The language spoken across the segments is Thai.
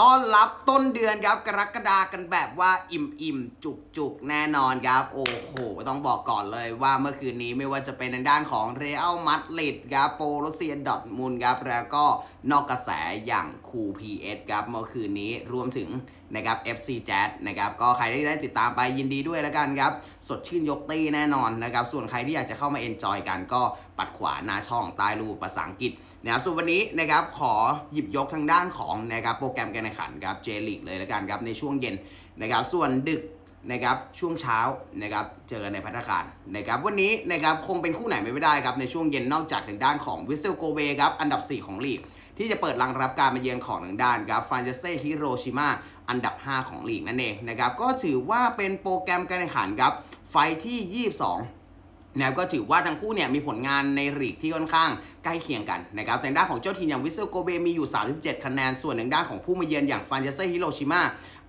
ต้อนรับต้นเดือนครับกรกฎากันแบบว่าอิ่มอิ่มจุกจุกๆแน่นอนครับ โอ้โห ต้องบอกก่อนเลยว่าเมื่อคืนนี้ไม่ว่าจะเป็นในด้านของเรอัลมาดริดครับโปโลเซียดอทมุนครับแล้วก็ นอกกระแสอย่างคูพีเอสครับเมื่อคืนนี้รวมถึงนะครับ FC Jazz นะครับก็ใครที่ได้ติดตามไปยินดีด้วยแล้วกันครับสดชื่นยกตี้แน่นอนนะครับส่วนใครที่อยากจะเข้ามาเอนจอยกันก็ปัดขวาหน้าช่องใต้รูปภาษาอังกฤษนะครับส่วนวันนี้นะครับขอหยิบยกทางด้านของนะครับโปรแกรมการแข่งขันครับเจลิกเลยแล้วกันครับในช่วงเย็นนะครับส่วนดึก นะครับช่วงเช้านะครับเจอในพัฒนาการนะครับวันนี้นะครับคงเป็นคู่ไหนไม่ได้ครับในช่วงเย็นนอกจากทางด้านของวิเซลโกเบครับอันดับ 4 ของลีก ที่จะเปิดรังรับการมาเยือนของทางด้านครับฟานเจเซ่ฮิโรชิมาอันดับ 5 ของลีกนั่นเองนะครับก็ถือว่าเป็นโปรแกรมการแข่งขันครับไฟที่ 22นะก็ถือว่าทั้งคู่เนี่ยมีผลงานในลีกที่ค่อนข้างใกล้เคียงกันนะครับแต่ด้านของเจ้าทีมอย่างวิสเซลโกเบมีอยู่ 37 คะแนน ส่วนทางด้านของผู้มาเยือนอย่างฟานเจเซ่ฮิโรชิมา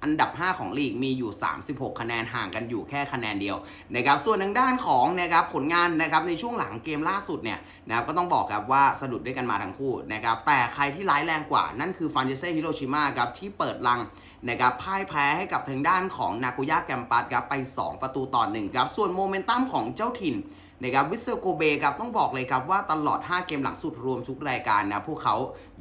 อันดับ 5 ของลีกมีอยู่ 36 คะแนนห่างกันอยู่แค่คะแนนเดียวนะครับส่วนทางด้านของนะครับผลงานนะครับในช่วงหลังเกมล่าสุดเนี่ยนะครับก็ต้องบอกครับว่าสะดุดด้วยกันมาทั้งคู่นะครับแต่ใครที่ร้ายแรงกว่านั่นคือฟานเจเซ่ฮิโรชิมาครับที่เปิดรังนะครับพ่ายแพ้ให้กับทางด้านของนากุย่าแกมปัสครับไป 2 ประตูต่อ1ครับส่วนโมเมนตัมของเจ้าถิ่นนะครับวิสเซโกเบครับต้องบอกเลยครับว่าตลอด 5 เกมหลังสุดรวมทุกรายการนะพวกเขา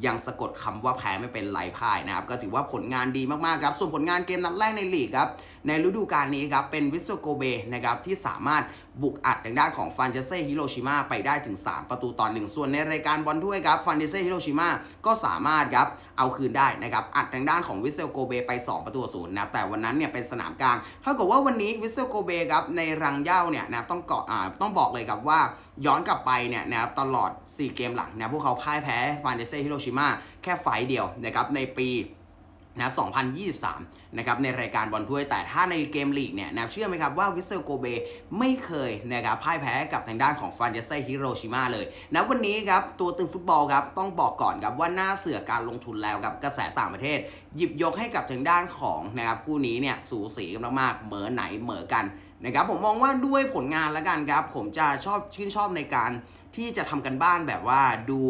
ยังสะกดคำว่าแพ้ไม่เป็นไรพ่ายนะครับ ก็ถือว่าผลงานดีมากๆครับ ส่วนผลงานเกมนัดแรกในลีกครับ ในฤดูกาลนี้ครับ เป็นวิสเซลโกเบนะครับ ที่สามารถบุกอัดทางด้านของฟานเจเซ่ฮิโรชิมาไปได้ถึง 3 ประตูต่อหนึ่งส่วนในรายการบอลถ้วยครับฟานเจเซ่ฮิโรชิมาก็สามารถครับเอาคืนได้นะครับอัดทางด้านของวิสเซลโกเบไป 2 ประตูศูนย์นะแต่วันนั้นเนี่ยเป็นสนามกลางเท่ากับว่าวันนี้วิสเซลโกเบครับในรังเย้าเนี่ยนะต้องเกาะอ่าต้องบอกเลยครับว่าย้อนกลับไปเนี่ยนะครับตลอด 4 เกมหลังนะพวกเขาพ่ายแพ้ฟานเจเซ่ฮิโรชิมาแค่ไฟเดียวนะครับในปีนะครับ2023 นะครับ ในรายการบอลถ้วย แต่ถ้าในเกมลีกเนี่ยนะครับเชื่อไหมครับว่าวิเซลโกเบไม่เคยนะครับพ่ายแพ้กับทางด้านของฟานเจเซฮิโรชิมาเลยนะวันนี้ครับ ตัวตึงฟุตบอลครับ ต้องบอกก่อนครับว่าหน้าเสือการลงทุนแล้วครับ กระแสต่างประเทศ หยิบยกให้กับทางด้านของนะครับคู่นี้เนี่ยสูสีกันมากๆ เหมือไหนเหมือกันนะครับผมมองว่าด้วยผลงานแล้วกันครับ ผมจะชอบชื่นชอบในการที่จะทำกันบ้านแบบว่าดู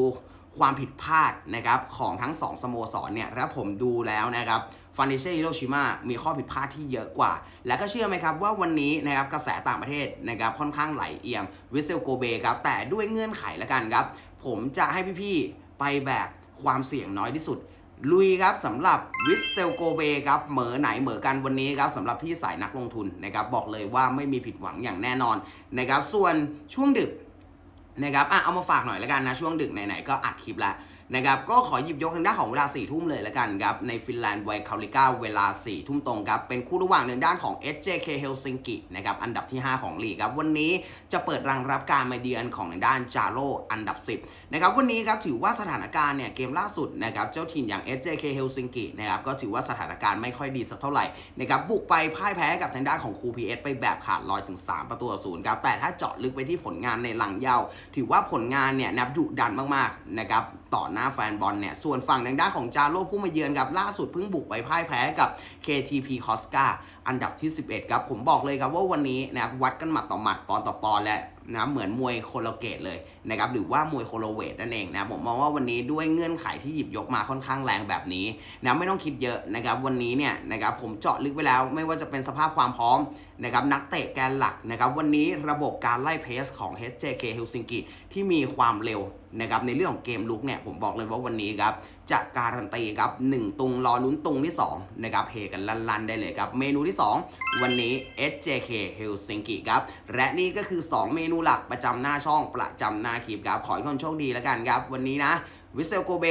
ความผิดพลาดนะครับของทั้ง 2 สโมสรเนี่ยแล้วผมดูแล้วนะครับฟันดิเช่ฮิโรชิมามีข้อผิดพลาดที่เยอะกว่า และก็เชื่อไหมครับว่าวันนี้นะครับกระแสต่างประเทศนะครับค่อนข้างไหลเอียงวิเซลโกเบครับแต่ด้วยเงื่อนไขแล้วกันครับ ผมจะให้พี่ๆไปแบบความเสี่ยงน้อยที่สุด ลุยครับสำหรับวิสเซลโกเบครับเหมอไหนเหมอกันวันนี้ครับสำหรับพี่สายนักลงทุนนะครับบอกเลยว่าไม่มีผิดหวังอย่างแน่นอนนะครับส่วนช่วงดึก นะครับอะเอามาฝากหน่อยแล้วกันนะช่วงดึกไหนๆก็อัดคลิปละ นะครับก็ขอหยิบยกทางด้านของเวลา4ี่ทุ่มเลยล้วกันครับในฟินแลนด์ไวคาลิก้าเวลา4ี่ทุ่มตรงครับเป็นคู่ระหว่างในด้านของ SJK Helsinki นะครับอันดับที่ 5 ของลีกครับวันนี้จะเปิดรังรับการมาเยือนของในด้านจาโรอันดับ 10นะครับวันนี้ครับถือว่าสถานการณ์เนี่ยเกมล่าสุดนะครับเจ้าถิ่นอย่าง SJK Helsinki นะครับก็ถือว่าสถานการณ์ไม่ค่อยดีสักเท่าไหร่นะครับบุกไปพ่ายแพ้กับทางด้านของคูพีเอสไปแบบขาดลอยถึง 3 ประตูศูนย์ครับแต่ถ้าเจาะลึกไปที่ผลงานในหลังเยาถือว่าผลงานเนี่ยนับดุดันมากๆนะครับต่อหน้าแฟนบอลเนี่ยส่วนฝั่งทางด้านของจาโร่ผู้มาเยือนครับล่าสุดเพิ่งบุกไปพ่ายแพ้กับ KTP c o s c a อันดับที่ 11 ครับ ผมบอกเลยครับว่าวันนี้นะครับวัดกันหมัดต่อหมัดปอนต่อปอนและนะเหมือนมวยโคโลเกตเลยนะครับหรือว่ามวยโคโลเวทนั่นเองนะผมมองว่าวันนี้ด้วยเงื่อนไขที่หยิบยกมาค่อนข้างแรงแบบนี้นะไม่ต้องคิดเยอะนะครับวันนี้เนี่ยนะครับผมเจาะลึกไปแล้วไม่ว่าจะเป็นสภาพความพร้อมนะครับนักเตะแกนหลักนะครับวันนี้ระบบการไล่เพสของ HJK Helsinki ที่มีความเร็วนะครับในเรื่องของเกมลุกเนี่ยผมบอกเลยว่าวันนี้ครับ จะการันตีครับ1ตุงรอลุ้นตุงที่2นะครับเฮกันลันๆได้เลยครับ เมนูที่ 2 วันนี้ SJK Helsinki ครับ และนี่ก็คือ 2 เมนูหลักประจำหน้าช่องประจำหน้าคลิปครับ ขอให้ทุกคนโชคดีแล้วกันครับ วันนี้นะวิเซลโกเบ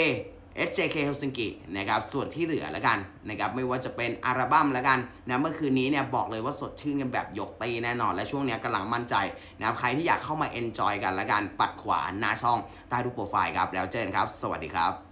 SJK Helsinki นะครับ ส่วนที่เหลือแล้วกันนะครับ ไม่ว่าจะเป็นอัลบั้มแล้วกันนะ เมื่อคืนนี้เนี่ยบอกเลยว่าสดชื่นกันแบบยกตีแน่นอน และช่วงนี้กำลังมั่นใจนะครับ ใครที่อยากเข้ามา enjoy กันแล้วกัน ปัดขวาหน้าช่องใต้รูปโปรไฟล์ครับ แล้วเจอกันครับ สวัสดีครับ